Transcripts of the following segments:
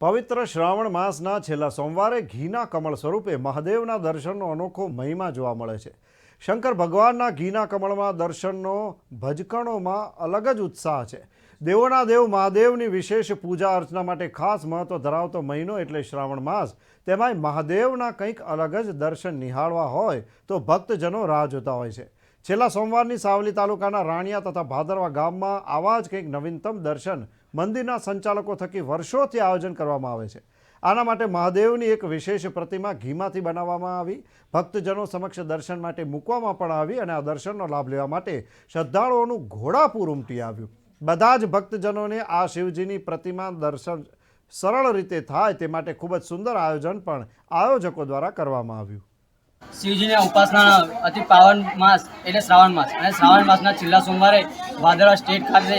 પવિત્ર શ્રાવણ માસના છેલ્લા સોમવારે ઘીના કમળ સ્વરૂપે મહાદેવના દર્શનનો અનોખો મહિમા જોવા મળે છે. શંકર ભગવાનના ઘીના કમળમાં દર્શનનો ભજકણોમાં અલગ જ ઉત્સાહ છે. દેવોના દેવ મહાદેવની વિશેષ પૂજા અર્ચના માટે ખાસ મહત્વ ધરાવતો મહિનો એટલે શ્રાવણ માસ. તેમાંય મહાદેવના કંઈક અલગ જ દર્શન નિહાળવા હોય તો ભક્તજનો રાહ જોતા હોય છે. છેલ્લા સોમવારની સાવલી તાલુકાના રાણિયા તથા ભાદરવા ગામમાં આવા જ કંઈક નવીનતમ દર્શન મંદિરના સંચાલકો થકી વર્ષોથી આયોજન કરવામાં આવે છે. આના માટે મહાદેવની એક વિશેષ પ્રતિમા ઘીમાંથી બનાવવામાં આવી. ભક્તજનો સમક્ષ દર્શન માટે મૂકવામાં પણ આવી અને આ દર્શનનો લાભ લેવા માટે શ્રદ્ધાળુઓનું ઘોડાપૂર ઉમટી આવ્યું. બધા જ ભક્તજનોને આ શિવજીની પ્રતિમા દર્શન સરળ રીતે થાય તે માટે ખૂબ જ સુંદર આયોજન પણ આયોજકો દ્વારા કરવામાં આવ્યું. શિવજીની ઉપાસના અતિ પાવન માસ એટલે શ્રાવણ માસ. અને શ્રાવણ માસના છેલ્લા સોમવારે વાદળા સ્ટેટ ખાતે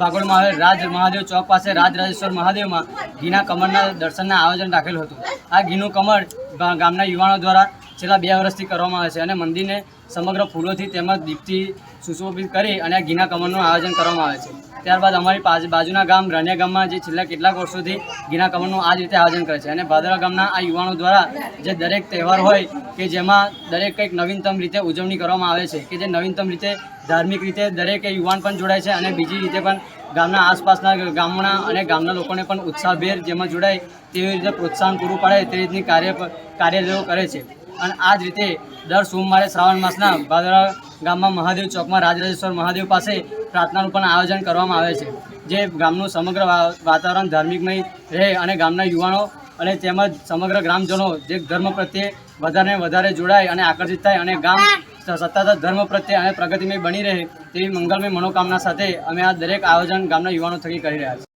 ભાગોળમાં આવેલ રાજ મહાદેવ ચોક પાસે રાજરાજેશ્વર મહાદેવમાં ઘીના કમળના દર્શનના આયોજન રાખેલું હતું. આ ઘીનું કમળ ગામના યુવાનો દ્વારા છેલ્લા બે વર્ષથી કરવામાં આવે છે અને મંદિરને સમગ્ર ફૂલોથી તેમજ દીપથી સુશોભિત કરી અને આ ઘીના કમળનું આયોજન કરવામાં આવે છે. ત્યારબાદ અમારી બાજુના ગામ રાનિયા ગામમાં જે છેલ્લા કેટલાક વર્ષોથી ઘીના કમળનું આ રીતે આયોજન કરે છે અને ભાદરા ગામના આ યુવાનો દ્વારા જે દરેક તહેવાર હોય કે જેમાં દરેક કંઈક નવીનતમ રીતે ઉજવણી કરવામાં આવે છે કે જે નવીનતમ રીતે ધાર્મિક રીતે દરેક યુવાન પણ જોડાય છે અને બીજી રીતે પણ ગામના આસપાસના ગામના અને ગામના લોકોને પણ ઉત્સાહભેર જેમાં જોડાય તેવી રીતે પ્રોત્સાહન પૂરું પાડે તે રીતની કાર્ય કાર્ય કરે છે. અને આ જ રીતે દર સોમવારે શ્રાવણ માસના ભાદરા ગામમાં મહાદેવ ચોકમાં રાજરાજેશ્વર મહાદેવ પાસે પ્રાર્થનાનું પણ આયોજન કરવામાં આવે છે, જે ગામનું સમગ્ર વાતાવરણ ધાર્મિકમય રહે અને ગામના યુવાનો અને તેમજ સમગ્ર ગ્રામજનો જે ધર્મ પ્રત્યે વધારે વધારે જોડાય અને આકર્ષિત થાય અને ગામ સતત ધર્મ પ્રત્યે અને પ્રગતિમય બની રહે તેવી મંગલમય મનોકામના સાથે અમે આ દરેક આયોજન ગામના યુવાનો થકી કરી રહ્યા છીએ.